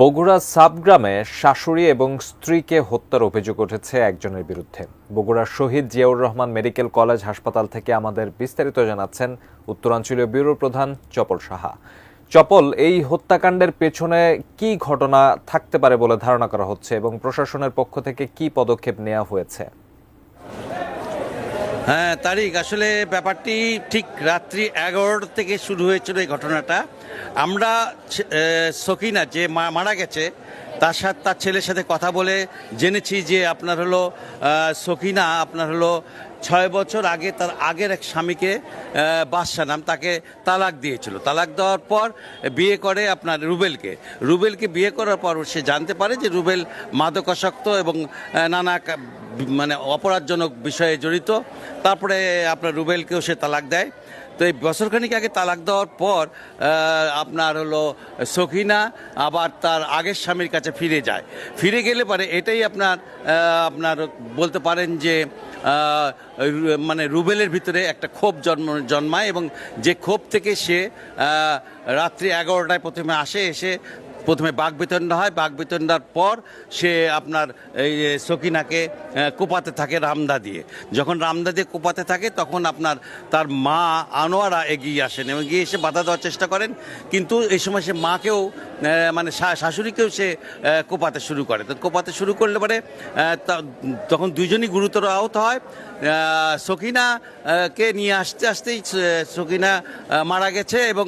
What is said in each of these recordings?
বগুড়া সাবগ্রামে শাশুড়ি এবং স্ত্রীকে হত্যার অভিযোগ উঠেছে একজনের বিরুদ্ধে। বগুড়ার শহীদ জিয়াউর রহমান মেডিকেল কলেজ হাসপাতাল থেকে আমাদের বিস্তারিত জানাচ্ছেন উত্তরাঞ্চলীয় ব্যুরো প্রধান চপল সাহা। চপল, এই হত্যাকাণ্ডের পেছনে কি ঘটনা থাকতে পারে বলে ধারণা করা হচ্ছে এবং প্রশাসনের পক্ষ থেকে কি পদক্ষেপ নেওয়া হয়েছে? হ্যাঁ তারিখ। আসলে ব্যাপারটি ঠিক রাত্রি এগারোটা থেকে শুরু হয়েছিল এই ঘটনাটা। আমরা সকিনা যে মারা গেছে, তার সাথে তার ছেলের সাথে কথা বলে জেনেছি যে আপনার হলো সকিনা, আপনার হলো ছয় বছর আগে তার আগের এক স্বামীকে আহ, বাদশা নাম তাকে তালাক দিয়েছিল। তালাক দেওয়ার পর বিয়ে করে আপনার রুবেলকে। রুবেলকে বিয়ে করার পর সে জানতে পারে যে রুবেল মাদকাসক্ত এবং নানা মানে অপরাধজনক বিষয়ে জড়িত। তারপরে আপনার রুবেলকেও সে তালাক দেয়। তো এই বছরখানিক আগে তালাক দেওয়ার পর আপনার হলো সখিনা আবার তার আগের স্বামীর কাছে ফিরে যায়। ফিরে গেলে পরে এটাই আপনার আপনার বলতে পারেন যে মানে রুবেলের ভিতরে একটা ক্ষোভ জন্ম, জন্মায় এবং যে ক্ষোভ থেকে সে রাত্রি এগারোটায় প্রথমে আসে, এসে প্রথমে বাঘ বিতণ্ডা হয় বাঘ বিতণ্ডার পর সে আপনার এই সকিনাকে কোপাতে থাকে রামদা দিয়ে। যখন রামদা দিয়ে কোপাতে থাকে তখন আপনার তার মা আনোয়ারা এগিয়ে আসেন এবং গিয়ে এসে বাধা দেওয়ার চেষ্টা করেন। কিন্তু এই সময় সে মাকেও মানে শাশুড়িকেও সে কোপাতে শুরু করে। তো কোপাতে শুরু করলে পরে তখন দুজনই গুরুতর আহত হয়। আহ, সকিনা আহ, কে নিয়ে আসতে আসতেই সকিনা মারা গেছে এবং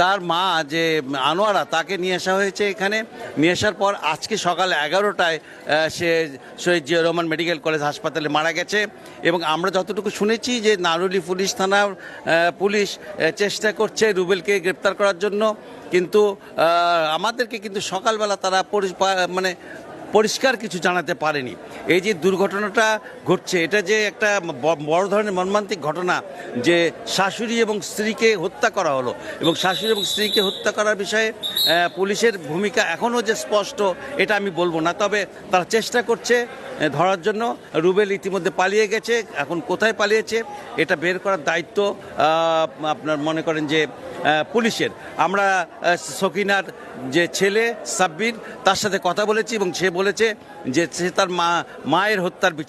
তার মা যে আনোয়ারা তাকে নিয়ে আসা হয়েছে এখানে। নিয়ে আসার পর আজকে সকাল এগারোটায় সে শহীদ জিয়া রহমান মেডিকেল কলেজ হাসপাতালে মারা গেছে। এবং আমরা যতটুকু শুনেছি যে নারুলি পুলিশ থানার পুলিশ চেষ্টা করছে রুবেলকে গ্রেপ্তার করার জন্য। কিন্তু আমাদেরকে কিন্তু সকালবেলা তারা মানে পরিষ্কার কিছু জানাতে পারেনি। এই যে দুর্ঘটনাটা ঘটছে, এটা যে একটা বড় ধরনের মর্মান্তিক ঘটনা যে শাশুড়ি এবং স্ত্রীকে হত্যা করা হলো এবং শাশুড়ি এবং স্ত্রীকে হত্যা করার বিষয়ে পুলিশের ভূমিকা এখনও যে স্পষ্ট, এটা আমি বলব না। তবে তারা চেষ্টা করছে ধরার জন্য। রুবেল ইতিমধ্যে পালিয়ে গেছে, এখন কোথায় পালিয়েছে, এটা বের করার দায়িত্ব আপনার মনে করেন যে পুলিশের। আমরা সকিনার যে ছেলে, সাব্বির, তার সাথে কথা বলেছি এবং সে বলেছে যে সে তার মা মায়ের হত্যার বিচার